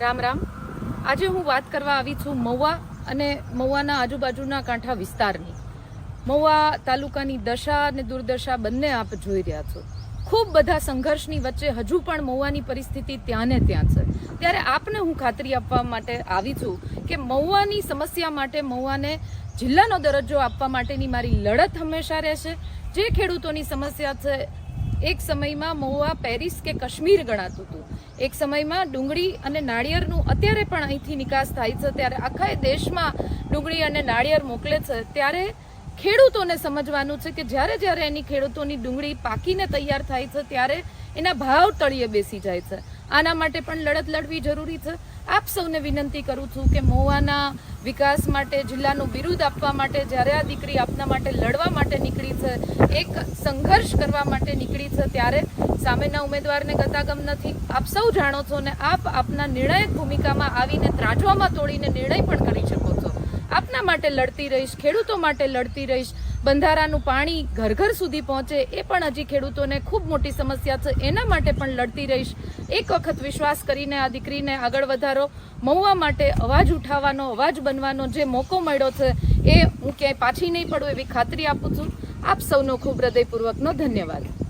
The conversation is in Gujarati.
રામ રામ. આજે હું વાત કરવા આવી છું મહુવા અને મહુવાના આજુબાજુના કાંઠા વિસ્તારની. મહુવા તાલુકાની દશા અને દુર્દશા બંને આપ જોઈ રહ્યા છો. ખૂબ બધા સંઘર્ષની વચ્ચે હજુ પણ મહુવાની પરિસ્થિતિ ત્યાં ને ત્યાં છે. ત્યારે આપને હું ખાતરી આપવા માટે આવી છું કે મહુવાની સમસ્યા માટે મહુવાને જિલ્લાનો દરજ્જો આપવા માટેની મારી લડત હંમેશા રહેશે. જે ખેડૂતોની સમસ્યા છે એક સમયમાં મહુવા પેરિસ કે કાશ્મીર ગણાતું હતું. એક સમયમાં ડુંગળી અને નાળિયેરનું અત્યારે પણ અહીંથી નિકાસ થાય છે. ત્યારે આખા દેશમાં ડુંગળી અને નાળિયેર મોકલે છે. ત્યારે ખેડૂતોને સમજવાનું છે કે જ્યારે જ્યારે એની ખેડૂતોની ડુંગળી પાકીને તૈયાર થાય છે, ત્યારે એના ભાવ તળિયે બેસી જાય છે. આના માટે પણ લડત લડવી જરૂરી છે. આપ સૌને વિનંતી કરું છું કે મોવાના વિકાસ માટે, જિલ્લાનું બિરુદ આપવા માટે, જ્યારે આ દીકરી આપના માટે લડવા માટે નીકળી છે, એક સંઘર્ષ કરવા માટે નીકળી છે, ત્યારે સામેના ઉમેદવારને ગતાગમ નથી. આપ સૌ જાણો છો ને આપ આપના નિર્ણાયક ભૂમિકામાં આવીને ત્રાજવામાં તોડીને નિર્ણય પણ કરી શકો છો. આપના માટે લડતી રહીશ, ખેડૂતો માટે લડતી રહીશ બંધારાનું પાણી ઘર ઘર સુધી પહોંચે એ પણ હજી ખેડૂતોને ખૂબ મોટી સમસ્યા છે. એના માટે પણ લડતી રહીશ. એક વખત વિશ્વાસ કરીને આ દીકરીને આગળ વધારો. મહુવા માટે અવાજ ઉઠાવવાનો, અવાજ બનવાનો જે મોકો મળ્યો છે એ હું ક્યાંય પાછી નહીં પડું એવી ખાતરી આપું છું. આપ સૌનો ખૂબ હૃદયપૂર્વકનો ધન્યવાદ.